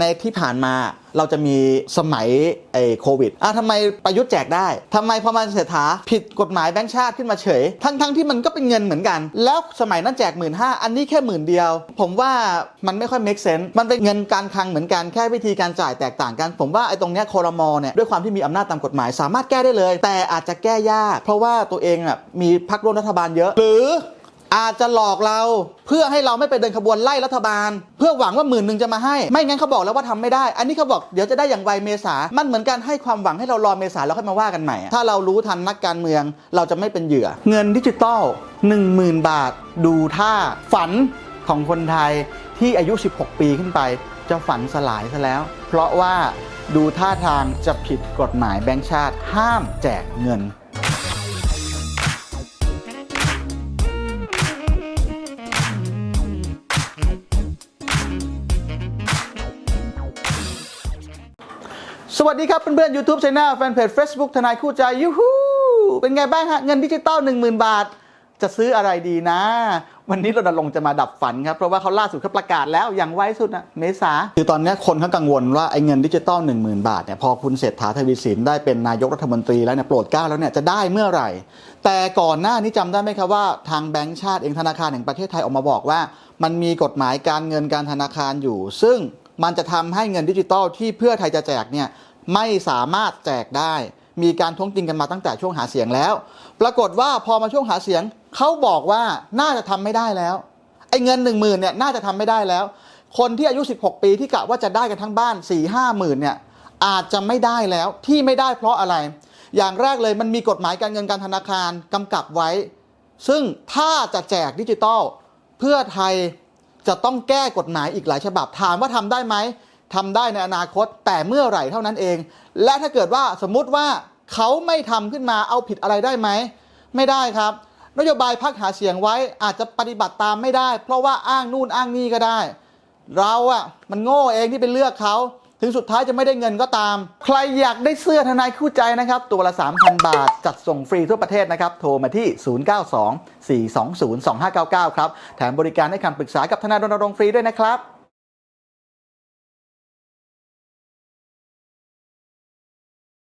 ในที่ผ่านมาเราจะมีสมัยไอ้โควิดอะทำไมประยุทธ์แจกได้ทำไมพอมาเศรษฐาผิดกฎหมายแบงก์ชาติขึ้นมาเฉย ทั้งทั้งที่มันก็เป็นเงินเหมือนกัน แล้วสมัยนั้นแจกหมื่นห้าอันนี้แค่หมื่นเดียว ผมว่ามันไม่ค่อย make sense มันเป็นเงินการคลังเหมือนกันแค่วิธีการจ่ายแตกต่างกัน ผมว่าไอ้ตรงเนี้ยโครมอเนี่ยด้วยความที่มีอำนาจตามกฎหมาย สามารถแก้ได้เลย แต่อาจจะแก้ยาก เพราะว่าตัวเองอะมีพรรคร่วมรัฐบาลเยอะ หรือ อาจจะหลอกเราเพื่อให้เราไม่ไปเดินขบวนไล่รัฐบาล เพื่อหวังว่าหมื่นหนึ่งจะมาให้ ไม่งั้นเขาบอกแล้วว่าทำไม่ได้ อันนี้เขาบอกเดี๋ยวจะได้อย่างไวเมษา มันเหมือนการให้ความหวังให้เรารอเมษาแล้วค่อยมาว่ากันใหม่ ถ้าเรารู้ทันนักการเมือง เราจะไม่เป็นเหยื่อ เงินดิจิตอล10,000 บาท ดูท่าฝันของคนไทยที่อายุ 16 ปีขึ้นไป จะฝันสลายซะแล้ว เพราะว่าดูท่าทางจะผิดกฎหมายแบงก์ชาติห้ามแจกเงิน สวัสดีครับเพื่อนๆ YouTube Channel แฟนเพจ Facebook ทนายคู่ใจยูฮูเป็นไงบ้างฮะ เงินดิจิตอล10,000 บาท จะซื้ออะไรดีนะ วันนี้รณรงค์จะมาดับฝันครับ เพราะว่าเขาล่าสุดเขาประกาศแล้วอย่างไวสุดนะเมษา คือตอนนี้คนเขากังวลว่าไอ้เงินดิจิตอล10,000 บาทเนี่ยพอคุณเศรษฐาทวีสินได้เป็นนายกรัฐมนตรีแล้วเนี่ยโปรดเกล้าแล้วเนี่ยจะได้เมื่อไหร่ แต่ก่อนหน้านี้จำได้ไหมครับว่าทางแบงก์ชาติเองธนาคารแห่งประเทศไทยออกมาบอกว่า มันมีกฎหมายการเงินการธนาคารอยู่ ซึ่งมันจะทำให้เงินดิจิตอลที่เพื่อไทยจะแจกเนี่ย ไม่สามารถแจกได้ มีการท้วงติงกันมาตั้งแต่ช่วงหาเสียงแล้ว ปรากฏว่าพอมาช่วงหาเสียงเขาบอกว่าน่าจะทำไม่ได้แล้วไอ้เงิน 1 0,000เนี่ยน่าจะทำไม่ได้แล้ว คนที่อายุ 16 ปีที่กะว่าจะได้กันทั้งบ้าน 4 5หมื่นเนี่ยอาจจะไม่ได้แล้วที่ไม่ได้เพราะอะไร อย่างแรกเลยมันมีกฎหมายการเงินการธนาคารกำกับไว้ ซึ่งถ้าจะแจกดิจิตอลเพื่อไทยจะต้องแก้กฎหมายอีกหลายฉบับถามว่าทำได้ไหม ทำได้ในอนาคตแต่เมื่อไหร่เท่านั้นเอง และถ้าเกิดว่าสมมุติว่าเขาไม่ทำขึ้นมาเอาผิดอะไรได้ไหม ไม่ได้ครับ นโยบายพักหาเสียงไว้อาจจะปฏิบัติตามไม่ได้ เพราะว่าอ้างนู่นอ้างนี่ก็ได้ เราอะมันโง่เองที่ไปเลือกเขาถึงสุดท้ายจะไม่ได้เงินก็ตาม ใครอยากได้เสื้อทนายคู่ใจนะครับ ตัวละ 3,000 บาท จัดส่งฟรีทั่วประเทศนะครับ โทรมาที่ 0924202599 ครับ แถมบริการให้คำปรึกษากับทนายรณรงค์ฟรีด้วยนะครับ